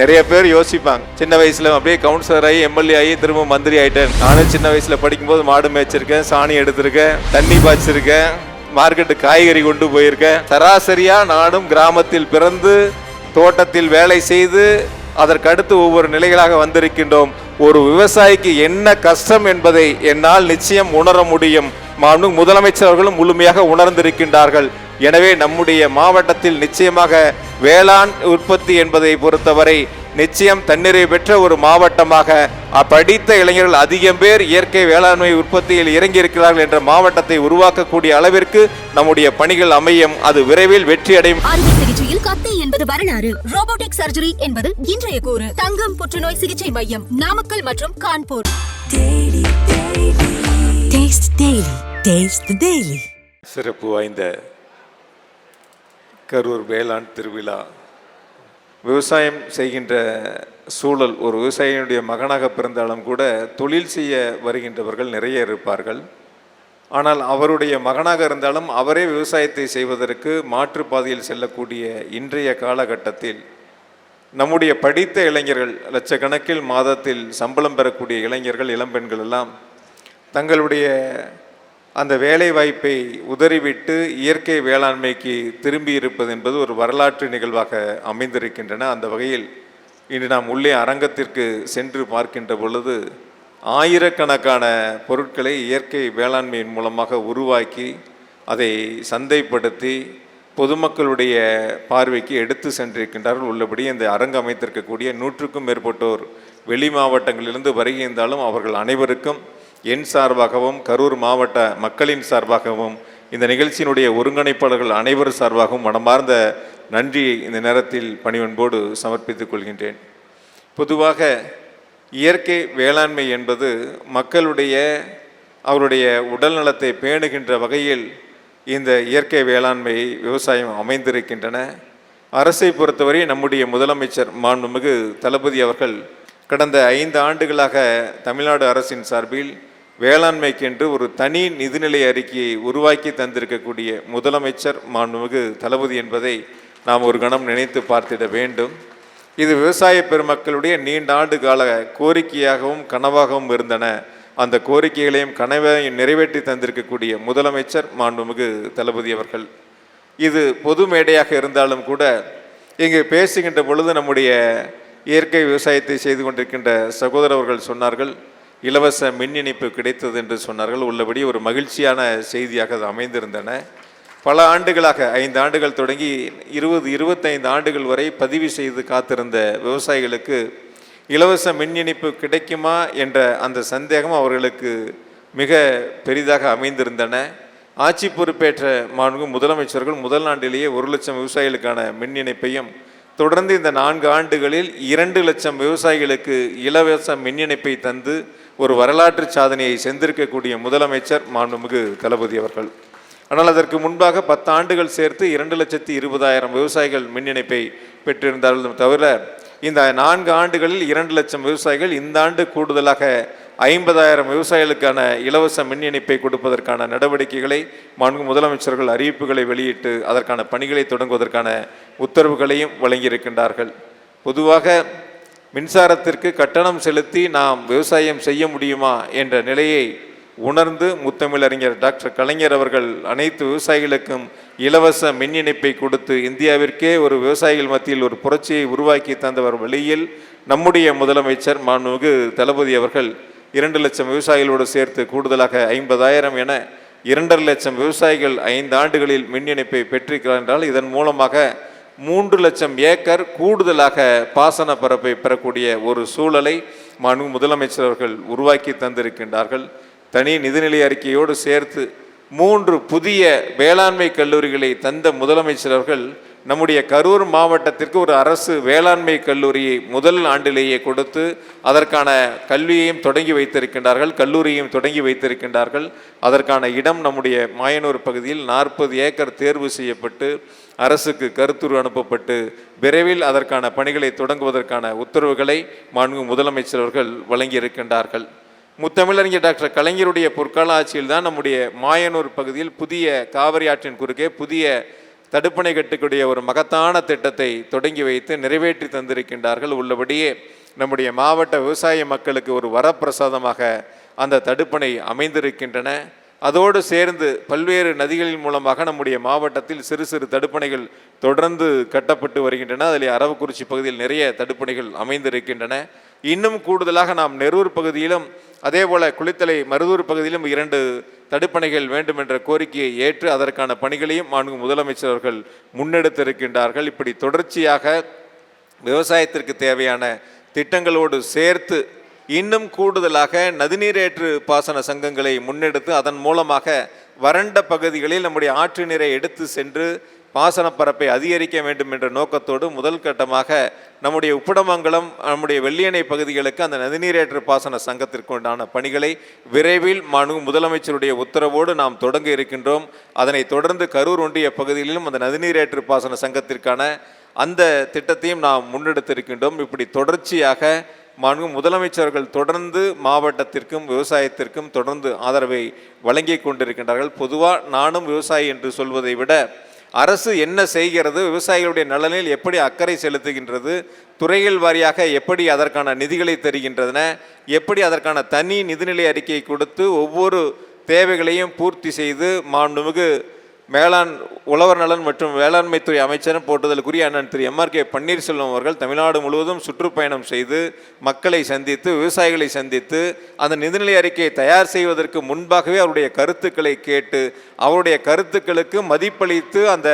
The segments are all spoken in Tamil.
நிறைய பேர் யோசிப்பாங்க. சின்ன வயசுல அப்படியே கவுன்சிலர் ஆகி எம்எல்ஏ ஆகி திரும்ப மந்திரி ஆயிட்டேன். நானும் சின்ன வயசுல படிக்கும்போது மாடு மேய்ச்சிருக்கேன் சாணி எடுத்திருக்கேன் தண்ணி பாய்ச்சிருக்கேன் மார்க்கெட்டு காய்கறி கொண்டு போயிருக்கேன். சராசரியா நானும் கிராமத்தில் பிறந்து தோட்டத்தில் வேலை செய்து அதற்கடுத்து ஒவ்வொரு நிலைகளாக வந்திருக்கின்றோம். ஒரு விவசாயிக்கு என்ன கஷ்டம் என்பதை என்னால் நிச்சயம் உணர முடியும். மாண்புமிகு முதலமைச்சர் அவர்களும் முழுமையாக உணர்ந்திருக்கின்றார்கள். எனவே நம்முடைய மாவட்டத்தில் நிச்சயமாக வேளாண் உற்பத்தி என்பதை பொறுத்தவரை நிச்சயம் தன்னிறைவு பெற்ற ஒரு மாவட்டமாக படித்த இளைஞர்கள் அதிகம் பேர் இயற்கை வேளாண்மை உற்பத்தியில் இறங்கி இருக்கிறார்கள் என்ற மாவட்டத்தை உருவாக்கக்கூடிய அளவிற்கு நம்முடைய பணிகள் அமையும் அது விரைவில் வெற்றி அடையும் அறுவை சிகிச்சையில் கத்தை என்பது வரலாறு ரோபோட்டிக் சர்ஜரி என்பது இன்றைய கூறு தங்கம் புற்றுநோய் சிகிச்சை மையம் நாமக்கல் மற்றும் Kanpur Daily, daily. Taste Daily. Taste the Daily. சிறப்பு வாய்ந்த கரூர் வேளாண் திருவிழா. விவசாயம் செய்கின்ற சூழல் ஒரு விவசாயியினுடைய மகனாக பிறந்தாலும் கூட தொழில் செய்ய வருகின்றவர்கள் நிறைய இருப்பார்கள். ஆனால் அவருடைய மகனாக இருந்தாலும் அவரே விவசாயத்தை செய்வதற்கு மாற்று பாதையில் செல்லக்கூடிய இன்றைய காலகட்டத்தில் நம்முடைய படித்த இளைஞர்கள் லட்சக்கணக்கில் மாதத்தில் சம்பளம் பெறக்கூடிய இளைஞர்கள் இளம்பெண்கள் எல்லாம் தங்களுடைய அந்த வேலைவாய்ப்பை உதறிவிட்டு இயற்கை வேளாண்மைக்கு திரும்பி இருப்பது என்பது ஒரு வரலாற்று நிகழ்வாக அமைந்திருக்கின்றன. அந்த வகையில் இன்று நாம் உள்ளே அரங்கத்திற்கு சென்று பார்க்கின்ற பொழுது ஆயிரக்கணக்கான பொருட்களை இயற்கை வேளாண்மையின் மூலமாக உருவாக்கி அதை சந்தைப்படுத்தி பொதுமக்களுடைய பார்வைக்கு எடுத்து சென்றிருக்கின்றார்கள். உள்ளபடி இந்த அரங்கு அமைத்திருக்கக்கூடிய நூற்றுக்கும் மேற்பட்டோர் வெளி மாவட்டங்களிலிருந்து வருகின்றாலும் அவர்கள் அனைவருக்கும் என் சார்பாகவும் கரூர் மாவட்ட மக்களின் சார்பாகவும் இந்த நிகழ்ச்சியினுடைய ஒருங்கிணைப்பாளர்கள் அனைவர் சார்பாகவும் மனமார்ந்த நன்றியை இந்த நேரத்தில் பணிவன்போடு சமர்ப்பித்துக் கொள்கின்றேன். பொதுவாக இயற்கை வேளாண்மை என்பது மக்களுடைய அவருடைய உடல் நலத்தை பேணுகின்ற வகையில் இந்த இயற்கை வேளாண்மை விவசாயம் அமைந்திருக்கின்றன. அரசை பொறுத்தவரை நம்முடைய முதலமைச்சர் மாண்புமிகு தளபதி அவர்கள் கடந்த ஐந்து ஆண்டுகளாக தமிழ்நாடு அரசின் சார்பில் வேளாண்மைக்கென்று ஒரு தனி நிதிநிலை அறிக்கையை உருவாக்கி தந்திருக்கக்கூடிய முதலமைச்சர் மாண்புமிகு தளபதி என்பதை நாம் ஒரு கணம் நினைத்து பார்த்திட வேண்டும். இது விவசாய பெருமக்களுடைய நீண்ட ஆண்டு கால கோரிக்கையாகவும் கனவாகவும் இருந்தன. அந்த கோரிக்கைகளையும் கனவையும் நிறைவேற்றி தந்திருக்கக்கூடிய முதலமைச்சர் மாண்புமிகு தளபதி அவர்கள். இது பொது மேடையாக இருந்தாலும் கூட இங்கு பேசுகின்ற பொழுது நம்முடைய இயற்கை விவசாயத்தை செய்து கொண்டிருக்கின்ற சகோதரர்கள் சொன்னார்கள் இலவச மின் இணைப்பு கிடைத்தது என்று சொன்னார்கள். உள்ளபடி ஒரு மகிழ்ச்சியான செய்தியாக அது அமைந்திருந்தன. பல ஆண்டுகளாக ஐந்து ஆண்டுகள் தொடங்கி இருபது இருபத்தைந்து ஆண்டுகள் வரை பதிவு செய்து காத்திருந்த விவசாயிகளுக்கு இலவச மின் இணைப்பு கிடைக்குமா என்ற அந்த சந்தேகம் அவர்களுக்கு மிக பெரிதாக அமைந்திருந்தன. ஆட்சி பொறுப்பேற்ற மாண்பு முதலமைச்சர்கள் முதல் ஆண்டிலேயே ஒரு லட்சம் விவசாயிகளுக்கான மின் இணைப்பையும் தொடர்ந்து இந்த நான்கு ஆண்டுகளில் இரண்டு லட்சம் விவசாயிகளுக்கு இலவச மின் இணைப்பை தந்து ஒரு வரலாற்று சாதனையை செந்திருக்கக்கூடிய முதலமைச்சர் மாண்புமிகு தளபதி அவர்கள். ஆனால் அதற்கு முன்பாக பத்து ஆண்டுகள் சேர்த்து இரண்டு லட்சத்தி இருபதாயிரம் விவசாயிகள் மின் இணைப்பை பெற்றிருந்தாலும் தவிர இந்த நான்கு ஆண்டுகளில் இரண்டு லட்சம் விவசாயிகள் இந்த ஆண்டு கூடுதலாக ஐம்பதாயிரம் விவசாயிகளுக்கான இலவச மின் இணைப்பை கொடுப்பதற்கான நடவடிக்கைகளை மாண்பு முதலமைச்சர்கள் அறிவிப்புகளை வெளியிட்டு அதற்கான பணிகளை தொடங்குவதற்கான உத்தரவுகளையும் வழங்கியிருக்கின்றார்கள். பொதுவாக மின்சாரத்திற்கு கட்டணம் செலுத்தி நாம் விவசாயம் செய்ய முடியுமா என்ற நிலையை உணர்ந்து முத்தமிழறிஞர் டாக்டர் கலைஞர் அவர்கள் அனைத்து விவசாயிகளுக்கும் இலவச மின் இணைப்பை கொடுத்து இந்தியாவிற்கே ஒரு விவசாயிகள் மத்தியில் ஒரு புரட்சியை உருவாக்கி தந்தவர் வழியில் நம்முடைய முதலமைச்சர் மாண்புமிகு தளபதி அவர்கள் இரண்டு லட்சம் விவசாயிகளோடு சேர்த்து கூடுதலாக ஐம்பதாயிரம் என இரண்டரை லட்சம் விவசாயிகள் ஐந்து ஆண்டுகளில் மின் இணைப்பை பெற்றிருக்கிறார் என்றால் இதன் மூலமாக மூன்று லட்சம் ஏக்கர் கூடுதலாக பாசன பரப்பை பெறக்கூடிய ஒரு சூழலை மனு முதலமைச்சர் அவர்கள் உருவாக்கி தந்திருக்கின்றார்கள். தனி நிதிநிலை அறிக்கையோடு சேர்த்து மூன்று புதிய வேளாண்மை கல்லூரிகளை தந்த முதலமைச்சர் அவர்கள் நம்முடைய கரூர் மாவட்டத்திற்கு ஒரு அரசு வேளாண்மை கல்லூரியை முதல் ஆண்டிலேயே கொடுத்து அதற்கான கல்வியையும் தொடங்கி வைத்திருக்கின்றார்கள் கல்லூரியையும் தொடங்கி வைத்திருக்கின்றார்கள். அதற்கான இடம் நம்முடைய மாயனூர் பகுதியில் நாற்பது ஏக்கர் தேர்வு செய்யப்பட்டு அரசுக்கு கருத்துரு அனுப்பப்பட்டு விரைவில் அதற்கான பணிகளை தொடங்குவதற்கான உத்தரவுகளை மாண்பு முதலமைச்சர் அவர்கள் வழங்கியிருக்கின்றார்கள். முத்தமிழறிஞர் டாக்டர் கலைஞருடைய பொற்கால ஆட்சியில் தான் நம்முடைய மாயனூர் பகுதியில் புதிய காவிரி ஆற்றின் குறுக்கே புதிய தடுப்பணை கட்டக்கூடிய ஒரு மகத்தான திட்டத்தை தொடங்கி வைத்து நிறைவேற்றி தந்திருக்கின்றார்கள். உள்ளபடியே நம்முடைய மாவட்ட விவசாய மக்களுக்கு ஒரு வரப்பிரசாதமாக அந்த தடுப்பணை அமைந்திருக்கின்றன. அதோடு சேர்ந்து பல்வேறு நதிகளின் மூலமாக நம்முடைய மாவட்டத்தில் சிறு சிறு தடுப்பணைகள் தொடர்ந்து கட்டப்பட்டு வருகின்றன. அதில் அரவக்குறிச்சி பகுதியில் நிறைய தடுப்பணைகள் அமைந்திருக்கின்றன. இன்னும் கூடுதலாக நாம் நெரூர் பகுதியிலும் அதேபோல குளித்தலை மருதூர் பகுதியிலும் இரண்டு தடுப்பணைகள் வேண்டும் என்ற கோரிக்கையை ஏற்று அதற்கான பணிகளையும் மாண்பு முதலமைச்சர் அவர்கள் முன்னெடுத்திருக்கின்றார்கள். இப்படி தொடர்ச்சியாக விவசாயத்திற்கு தேவையான திட்டங்களோடு சேர்த்து இன்னும் கூடுதலாக நதிநீரேற்று பாசன சங்கங்களை முன்னெடுத்து அதன் மூலமாக வறண்ட பகுதிகளில் நம்முடைய ஆற்று நீரை எடுத்து சென்று பாசன பரப்பை அதிகரிக்க வேண்டும் என்ற நோக்கத்தோடு முதல் கட்டமாக நம்முடைய உப்புடமங்கலம் நம்முடைய வெள்ளியணை பகுதிகளுக்கு அந்த நதிநீரேற்று பாசன சங்கத்திற்கு உண்டான பணிகளை விரைவில் மனு முதலமைச்சருடைய உத்தரவோடு நாம் தொடங்க இருக்கின்றோம். அதனைத் தொடர்ந்து கரூர் ஒன்றிய பகுதிகளிலும் அந்த நதிநீரேற்று பாசன சங்கத்திற்கான அந்த திட்டத்தையும் நாம் முன்னெடுத்திருக்கின்றோம். இப்படி தொடர்ச்சியாக மாண்பு முதலமைச்சர்கள் தொடர்ந்து மாவட்டத்திற்கும் விவசாயத்திற்கும் தொடர்ந்து ஆதரவை வழங்கி கொண்டிருக்கின்றார்கள். பொதுவாக நானும் விவசாயி என்று சொல்வதை விட அரசு என்ன செய்கிறது விவசாயிகளுடைய நலனில் எப்படி அக்கறை செலுத்துகின்றது துறைகள் வாரியாக எப்படி அதற்கான நிதிகளை தருகின்றன எப்படி அதற்கான தனி நிதிநிலை அறிக்கையை கொடுத்து ஒவ்வொரு தேவைகளையும் பூர்த்தி செய்து மாண்புமிகு மேலாண் உழவர் நலன் மற்றும் வேளாண்மைத்துறை அமைச்சரும் போட்டுதலுக்குரிய அண்ணன் திரு எம்ஆர் கே பன்னீர்செல்வம் அவர்கள் தமிழ்நாடு முழுவதும் சுற்றுப்பயணம் செய்து மக்களை சந்தித்து விவசாயிகளை சந்தித்து அந்த நிதிநிலை அறிக்கையை தயார் செய்வதற்கு முன்பாகவே அவருடைய கருத்துக்களை கேட்டு அவருடைய கருத்துக்களுக்கு மதிப்பளித்து அந்த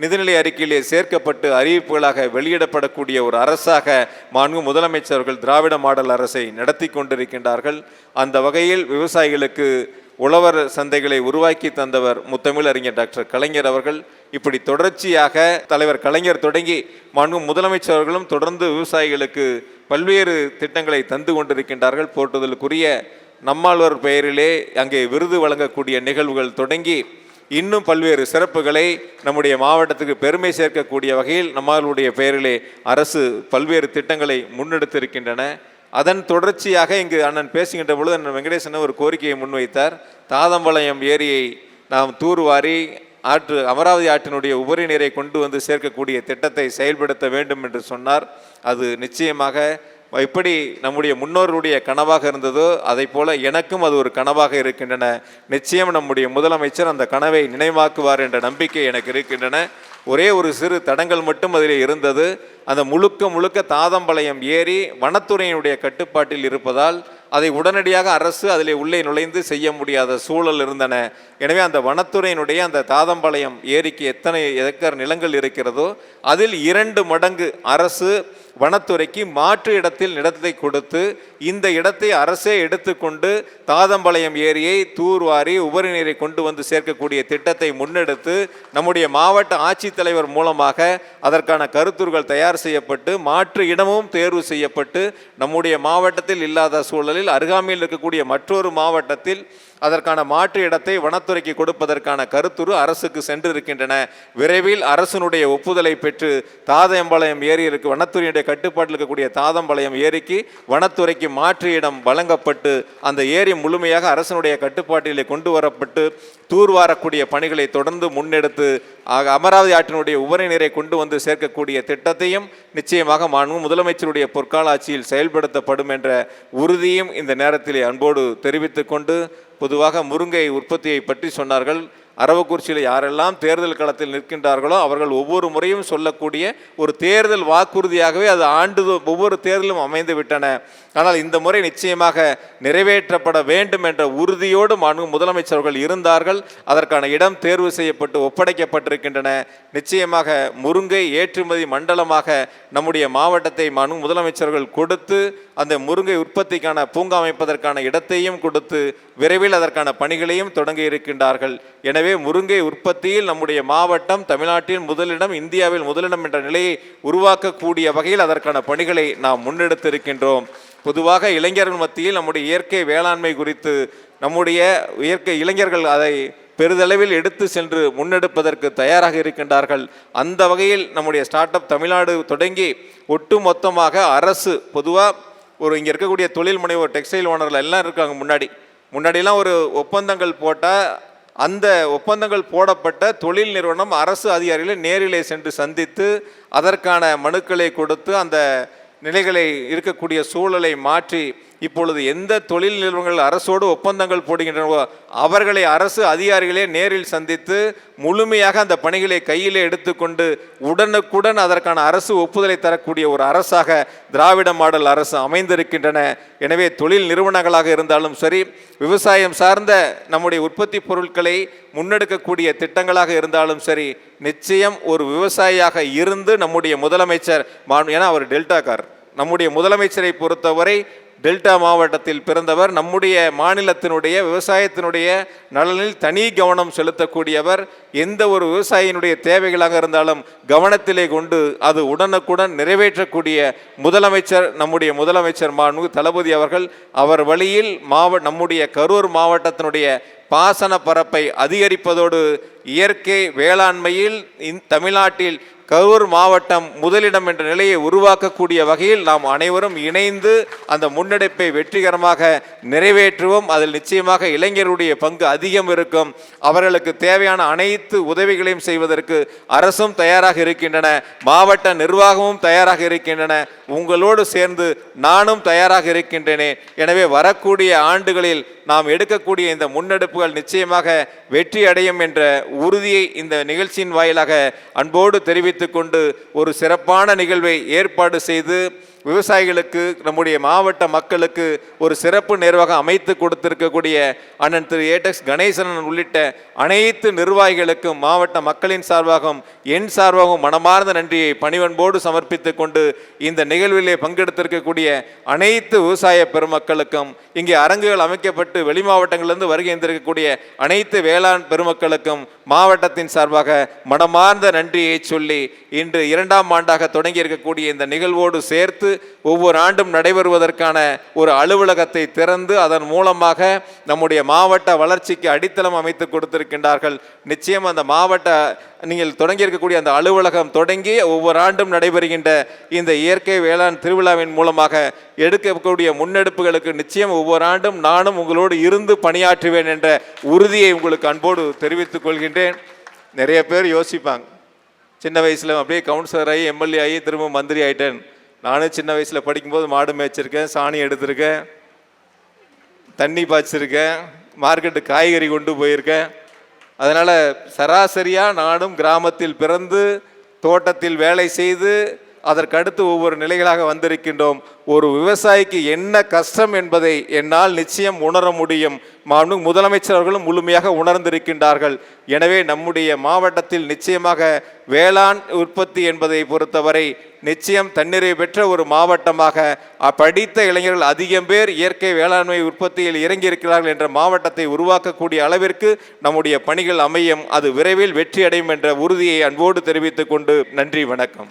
நிதிநிலை அறிக்கையிலே சேர்க்கப்பட்டு அறிவிப்புகளாக வெளியிடப்படக்கூடிய ஒரு அரசாக மாண்பு முதலமைச்சர்கள் திராவிட மாடல் அரசை நடத்தி கொண்டிருக்கின்றார்கள். அந்த வகையில் விவசாயிகளுக்கு உழவர் சந்தைகளை உருவாக்கி தந்தவர் முத்தமிழ் அறிஞர் டாக்டர் கலைஞர் அவர்கள். இப்படி தொடர்ச்சியாக தலைவர் கலைஞர் தொடங்கி மாண்பு முதலமைச்சர் அவர்களும் தொடர்ந்து விவசாயிகளுக்கு பல்வேறு திட்டங்களை தந்து கொண்டிருக்கின்றார்கள். போற்றுதலுக்குரிய நம்மாழ்வார் பெயரிலே அங்கே விருது வழங்கக்கூடிய நிகழ்வுகள் தொடங்கி இன்னும் பல்வேறு சிறப்புகளை நம்முடைய மாவட்டத்துக்கு பெருமை சேர்க்கக்கூடிய வகையில் நம்மளுடைய பெயரிலே அரசு பல்வேறு திட்டங்களை முன்னெடுத்திருக்கின்றன. அதன் தொடர்ச்சியாக இங்கு அண்ணன் பேசுகின்ற பொழுது அண்ணன் வெங்கடேசன் ஒரு கோரிக்கையை முன்வைத்தார். தாதம்பாளையம் ஏரியை நாம் தூர்வாரி ஆற்று அமராவதி ஆற்றினுடைய உபரி நீரை கொண்டு வந்து சேர்க்கக்கூடிய திட்டத்தை செயல்படுத்த வேண்டும் என்று சொன்னார். அது நிச்சயமாக எப்படி நம்முடைய முன்னோர்களுடைய கனவாக இருந்ததோ அதை போல எனக்கும் அது ஒரு கனவாக இருக்கின்றன. நிச்சயம் நம்முடைய முதலமைச்சர் அந்த கனவை நினைவாக்குவார் என்ற நம்பிக்கை எனக்கு இருக்கின்றன. ஒரே ஒரு சிறு தடங்கள் மட்டும் அதில் இருந்தது. அந்த முழுக்க முழுக்க தாதம்பாளையம் ஏரி வனத்துறையினுடைய கட்டுப்பாட்டில் இருப்பதால் அதை உடனடியாக அரசு அதில் உள்ளே நுழைந்து செய்ய முடியாத சூழல் இருந்தன. எனவே அந்த வனத்துறையினுடைய அந்த தாதம்பாளையம் ஏரிக்கு எத்தனை ஏக்கர் நிலங்கள் இருக்கிறதோ அதில் இரண்டு மடங்கு அரசு வனத்துறைக்கு மாற்று இடத்தில் நிலத்தை கொடுத்து இந்த இடத்தை அரசே எடுத்துக்கொண்டு தாதம்பாளையம் ஏரியை தூர்வாரி உபரி நீரை கொண்டு வந்து சேர்க்கக்கூடிய திட்டத்தை முன்னெடுத்து நம்முடைய மாவட்ட ஆட்சித்தலைவர் மூலமாக அதற்கான கருத்துருகள் தயார் செய்யப்பட்டு மாற்று இடமும் தேர்வு செய்யப்பட்டு நம்முடைய மாவட்டத்தில் இல்லாத சூழலில் அருகாமையில் இருக்கக்கூடிய மற்றொரு மாவட்டத்தில் அதற்கான மாற்று இடத்தை வனத்துறைக்கு கொடுப்பதற்கான கருத்துரு அரசுக்கு சென்றிருக்கின்றன. விரைவில் அரசனுடைய ஒப்புதலை பெற்று தாதம்பாளையம் ஏரி இருக்கு வனத்துறையுடைய கட்டுப்பாட்டில் இருக்கக்கூடிய தாதம்பாளையம் ஏரிக்கு வனத்துறைக்கு மாற்று இடம் வழங்கப்பட்டு அந்த ஏரி முழுமையாக அரசனுடைய கட்டுப்பாட்டிலே கொண்டு வரப்பட்டு தூர்வாரக்கூடிய பணிகளை தொடர்ந்து முன்னெடுத்து ஆக அமராவதி ஆற்றினுடைய உபரி நீரை கொண்டு வந்து சேர்க்கக்கூடிய திட்டத்தையும் நிச்சயமாக மாண்பு முதலமைச்சருடைய பொற்கால ஆட்சியில் செயல்படுத்தப்படும் என்ற உறுதியும் இந்த நேரத்திலே அன்போடு தெரிவித்துக்கொண்டு பொதுவாக முருங்கை உற்பத்தியை பற்றி சொன்னார்கள். அரவக்குறிச்சியில் யாரெல்லாம் தேர்தல் களத்தில் நிற்கின்றார்களோ அவர்கள் ஒவ்வொரு முறையும் சொல்லக்கூடிய ஒரு தேர்தல் வாக்குறுதியாகவே அது ஆண்டு ஒவ்வொரு தேர்தலும் அமைந்து விட்டன. ஆனால் இந்த முறை நிச்சயமாக நிறைவேற்றப்பட வேண்டும் என்ற உறுதியோடு மாண்பு முதலமைச்சர்கள் இருந்தார்கள். அதற்கான இடம் தேர்வு செய்யப்பட்டு ஒப்படைக்கப்பட்டிருக்கின்றன. நிச்சயமாக முருங்கை ஏற்றுமதி மண்டலமாக நம்முடைய மாவட்டத்தை மாண்பு முதலமைச்சர்கள் கொடுத்து அந்த முருங்கை உற்பத்திக்கான பூங்கா அமைப்பதற்கான இடத்தையும் கொடுத்து விரைவில் அதற்கான பணிகளையும் தொடங்கி இருக்கின்றார்கள். எனவே முருங்கை உற்பத்தியில் நம்முடைய மாவட்டம் தமிழ்நாட்டில் முதலிடம் இந்தியாவில் முதலிடம் என்ற நிலையை உருவாக்கக்கூடிய வகையில் அதற்கான பணிகளை நாம் முன்னெடுத்திருக்கின்றோம். பொதுவாக இளைஞர்கள் மத்தியில் நம்முடைய இயற்கை வேளாண்மை குறித்து நம்முடைய இயற்கை இளைஞர்கள் அதை பெரிதளவில் எடுத்து சென்று முன்னெடுப்பதற்கு தயாராக இருக்கின்றார்கள். அந்த வகையில் நம்முடைய ஸ்டார்ட் அப் தமிழ்நாடு தொடங்கி ஒட்டு மொத்தமாக அரசு பொதுவாக ஒரு இங்கே இருக்கக்கூடிய தொழில் முனைவோர் டெக்ஸ்டைல் ஓனர்கள் எல்லாம் இருக்காங்க முன்னாடி. முன்னாடிலாம் ஒரு ஒப்பந்தங்கள் போட்டால் அந்த ஒப்பந்தங்கள் போடப்பட்ட தொழில் நிறுவனம் அரசு அதிகாரிகளை நேரிலே சென்று சந்தித்து அதற்கான மனுக்களை கொடுத்து அந்த நிலைகளை இருக்கக்கூடிய சூழலை மாற்றி இப்பொழுது எந்த தொழில் நிறுவனங்கள் அரசோடு ஒப்பந்தங்கள் போடுகின்றனவோ அவர்களை அரசு அதிகாரிகளே நேரில் சந்தித்து முழுமையாக அந்த பணிகளை கையிலே எடுத்துக்கொண்டு உடனுக்குடன் அதற்கான அரசு ஒப்புதலை தரக்கூடிய ஒரு அரசாக திராவிட மாடல் அரசு அமைந்திருக்கின்றன. எனவே தொழில் நிறுவனங்களாக இருந்தாலும் சரி விவசாயம் சார்ந்த நம்முடைய உற்பத்தி பொருட்களை முன்னெடுக்கக்கூடிய திட்டங்களாக இருந்தாலும் சரி நிச்சயம் ஒரு விவசாயியாக இருந்து நம்முடைய முதலமைச்சர் ஏன்னா அவர் டெல்டாக்கார் நம்முடைய முதலமைச்சரை பொறுத்தவரை டெல்டா மாவட்டத்தில் பிறந்தவர் நம்முடைய மாநிலத்தினுடைய விவசாயத்தினுடைய நலனில் தனி கவனம் செலுத்தக்கூடியவர். எந்த ஒரு விவசாயியினுடைய தேவைகளாக இருந்தாலும் கவனத்திலே கொண்டு அது உடனுக்குடன் நிறைவேற்றக்கூடிய முதலமைச்சர் நம்முடைய முதலமைச்சர் மாண்பு தளபதி அவர்கள் அவர் வழியில் மாவ நம்முடைய கரூர் மாவட்டத்தினுடைய பாசன பரப்பை அதிகரிப்பதோடு இயற்கை வேளாண்மையில் இந் தமிழ்நாட்டில் கரூர் மாவட்டம் முதலிடம் என்ற நிலையை உருவாக்கக்கூடிய வகையில் நாம் அனைவரும் இணைந்து அந்த முன்னெடுப்பை வெற்றிகரமாக நிறைவேற்றுவோம். அதில் நிச்சயமாக இளைஞருடைய பங்கு அதிகம் இருக்கும். அவர்களுக்கு தேவையான அனைத்து உதவிகளையும் செய்வதற்கு அரசும் தயாராக இருக்கின்றன. மாவட்ட நிர்வாகமும் தயாராக இருக்கின்றன. உங்களோடு சேர்ந்து நானும் தயாராக இருக்கின்றேனே. எனவே வரக்கூடிய ஆண்டுகளில் நாம் எடுக்கக்கூடிய இந்த முன்னெடுப்புகள் நிச்சயமாக வெற்றி அடையும் என்ற உறுதியை இந்த நிகழ்ச்சியின் வாயிலாக அன்போடு தெரிவித்து கொண்டு ஒரு சிறப்பான நிகழ்வை ஏற்பாடு செய்து விவசாயிகளுக்கு நம்முடைய மாவட்ட மக்களுக்கு ஒரு சிறப்பு நிர்வாகம் அமைத்து கொடுத்திருக்கக்கூடிய அண்ணன் திரு ஏடெக்ஸ் கணேசன் உள்ளிட்ட அனைத்து நிர்வாகிகளுக்கும் மாவட்ட மக்களின் சார்பாகவும் என் சார்பாகவும் மனமார்ந்த நன்றியை பணிவன்போடு சமர்ப்பித்துக் கொண்டு இந்த நிகழ்விலே பங்கெடுத்திருக்கக்கூடிய அனைத்து விவசாய பெருமக்களுக்கும் இங்கே அரங்குகள் அமைக்கப்பட்டு வெளி மாவட்டங்களிலிருந்து வருகை இருந்திருக்கக்கூடிய அனைத்து வேளாண் பெருமக்களுக்கும் மாவட்டத்தின் சார்பாக மனமார்ந்த நன்றியை சொல்லி இன்று இரண்டாம் ஆண்டாக தொடங்கி இருக்கக்கூடிய இந்த நிகழ்வோடு சேர்த்து ஒவ்வொரு ஆண்டும் நடைபெறுவதற்கான ஒரு அலுவலகத்தை திறந்து அதன் மூலமாக நம்முடைய மாவட்ட வளர்ச்சிக்கு அடித்தளம் அமைத்து கொடுத்திருக்கின்றார்கள். நிச்சயம் அந்த மாவட்ட நீங்கள் தொடங்கி இருக்கக்கூடிய அந்த அலுவலகம் தொடங்கி ஒவ்வொரு ஆண்டும் நடைபெறுகின்ற இந்த இயற்கை வேளாண் திருவிழாவின் மூலமாக எடுக்கக்கூடிய முன்னெடுப்புகளுக்கு நிச்சயம் ஒவ்வொரு ஆண்டும் நானும் உங்களோடு இருந்து பணியாற்றுவேன் என்ற உறுதியை உங்களுக்கு அன்போடு தெரிவித்துக் கொள்கின்றேன். நிறைய பேர் யோசிப்பாங்க. சின்ன வயசில் அப்படியே கவுன்சிலர் ஆகி எம்எல்ஏ ஆகி திரும்ப மந்திரி ஆயிட்டேன். நானும் சின்ன வயசில் படிக்கும்போது மாடு மேய்ச்சிருக்கேன் சாணி எடுத்திருக்கேன் தண்ணி பாய்ச்சிருக்கேன் மார்க்கெட்டு காய்கறி கொண்டு போயிருக்கேன். அதனால் சராசரியாக நானும் கிராமத்தில் பிறந்து தோட்டத்தில் வேலை செய்து அதற்கடுத்து ஒவ்வொரு நிலைகளாக வந்திருக்கின்றோம். ஒரு விவசாயிக்கு என்ன கஷ்டம் என்பதை என்னால் நிச்சயம் உணர முடியும். மாண்பு முதலமைச்சர் அவர்களும் முழுமையாக உணர்ந்திருக்கின்றார்கள். எனவே நம்முடைய மாவட்டத்தில் நிச்சயமாக வேளாண் உற்பத்தி என்பதை பொறுத்தவரை நிச்சயம் தன்னிறை பெற்ற ஒரு மாவட்டமாக படித்த இளைஞர்கள் அதிகம் பேர் இயற்கை வேளாண்மை உற்பத்தியில் இறங்கியிருக்கிறார்கள் என்ற மாவட்டத்தை உருவாக்கக்கூடிய அளவிற்கு நம்முடைய பணிகள் அமையும். அது விரைவில் வெற்றி அடையும் என்ற உறுதியை அன்போடு தெரிவித்துக் கொண்டு நன்றி வணக்கம்.